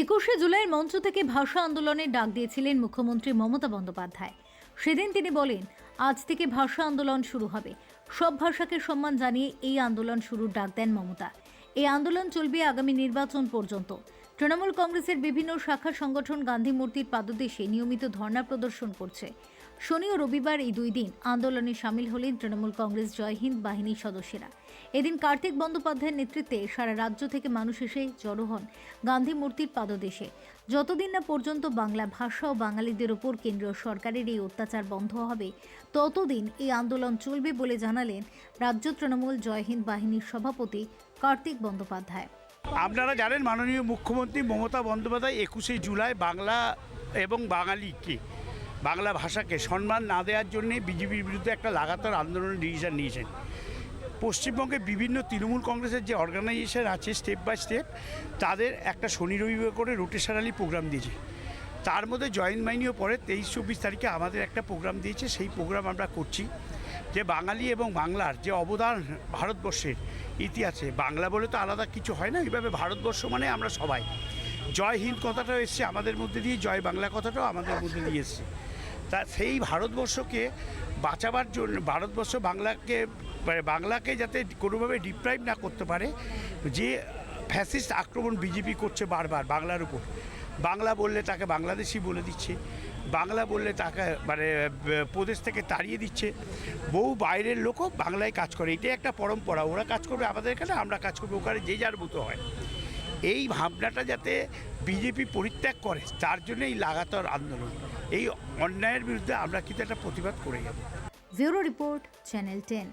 একুশে জুলাইয়ের মঞ্চ থেকে ভাষা আন্দোলনের ডাক দিয়েছিলেন মুখ্যমন্ত্রী মমতা বন্দ্যোপাধ্যায়। সেদিন তিনি বলেন, আজ থেকে ভাষা আন্দোলন শুরু হবে। সব ভাষাকে সম্মান জানিয়ে এই আন্দোলন শুরুর ডাক দেন মমতা। এই আন্দোলন চলবে আগামী নির্বাচন পর্যন্ত। তৃণমূল কংগ্রেসের বিভিন্ন শাখা সংগঠন গান্ধী মূর্তির পাদদেশে নিয়মিত ধর্না প্রদর্শন করছে। শনি ও রবিবার এই দুই দিন আন্দোলনে সামিল হলেন তৃণমূল কংগ্রেস জয় হিন্দ বাহিনীর সদস্যরা। এদিন কার্তিক বন্দ্যোপাধ্যায়ের নেতৃত্বে সারা রাজ্য থেকে মানুষ এসে জড়ো হন গান্ধী মূর্তির পাদদেশে। যতদিন না পর্যন্ত বাংলা ভাষা ও বাঙালিদের ওপর কেন্দ্রীয় সরকারের এই অত্যাচার বন্ধ হবে, ততদিন এই আন্দোলন চলবে বলে জানালেন রাজ্য তৃণমূল জয় হিন্দ বাহিনীর সভাপতি কার্তিক বন্দ্যোপাধ্যায়। আপনারা জানেন মাননীয় মুখ্যমন্ত্রী মমতা বন্দ্যোপাধ্যায় একুশে জুলাই বাংলা এবং বাঙালিকে বাংলা ভাষাকে সম্মান না দেওয়ার জন্যে বিজেপির বিরুদ্ধে একটা লাগাতার আন্দোলনের ডিসিশন নিয়েছেন। পশ্চিমবঙ্গে বিভিন্ন তৃণমূল কংগ্রেসের যে অর্গানাইজেশন আছে স্টেপ বাই স্টেপ, তাদের একটা শনি রবিবার করে রোটেশনালি প্রোগ্রাম দিয়েছে। তার মধ্যে জয়েন্ট মাইনিও পরে তেইশ চব্বিশ তারিখে আমাদের একটা প্রোগ্রাম দিয়েছে, সেই প্রোগ্রাম আমরা করছি। যে বাঙালি এবং বাংলার যে অবদান ভারতবর্ষের ইতিহাসে, বাংলা বলে তো আলাদা কিছু হয় না, এইভাবে ভারতবর্ষ মানে আমরা সবাই। জয় হিন্দ কথাটাও এসছে আমাদের মধ্যে দিয়ে, জয় বাংলা কথাটাও আমাদের মধ্যে দিয়ে এসছে। তা সেই ভারতবর্ষকে বাঁচাবার জন্য, ভারতবর্ষ বাংলাকে মানে বাংলাকে যাতে কোনোভাবে ডিপ্রাইভ না করতে পারে, যে ফ্যাসিস্ট আক্রমণ বিজেপি করছে বারবার বাংলার উপর। বাংলা বললে তাকে বাংলাদেশি বলে দিচ্ছে, বাংলা বললে তাকে মানে প্রদেশ থেকে তাড়িয়ে দিচ্ছে। বহু বাইরের লোকও বাংলায় কাজ করে, এটাই একটা পরম্পরা, ওরা কাজ করবে আমাদের এখানে, আমরা কাজ করব ওখানে, যে যার মতো হয়। এই ভাবনাটা যাতে বিজেপি পরিত্যাগ করে, তার জন্য এই লাগাতার আন্দোলন। এই অন্যায়ের বিরুদ্ধে আমরা কিন্তু একটা প্রতিবাদ করে যাব। Bureau report, channel ten.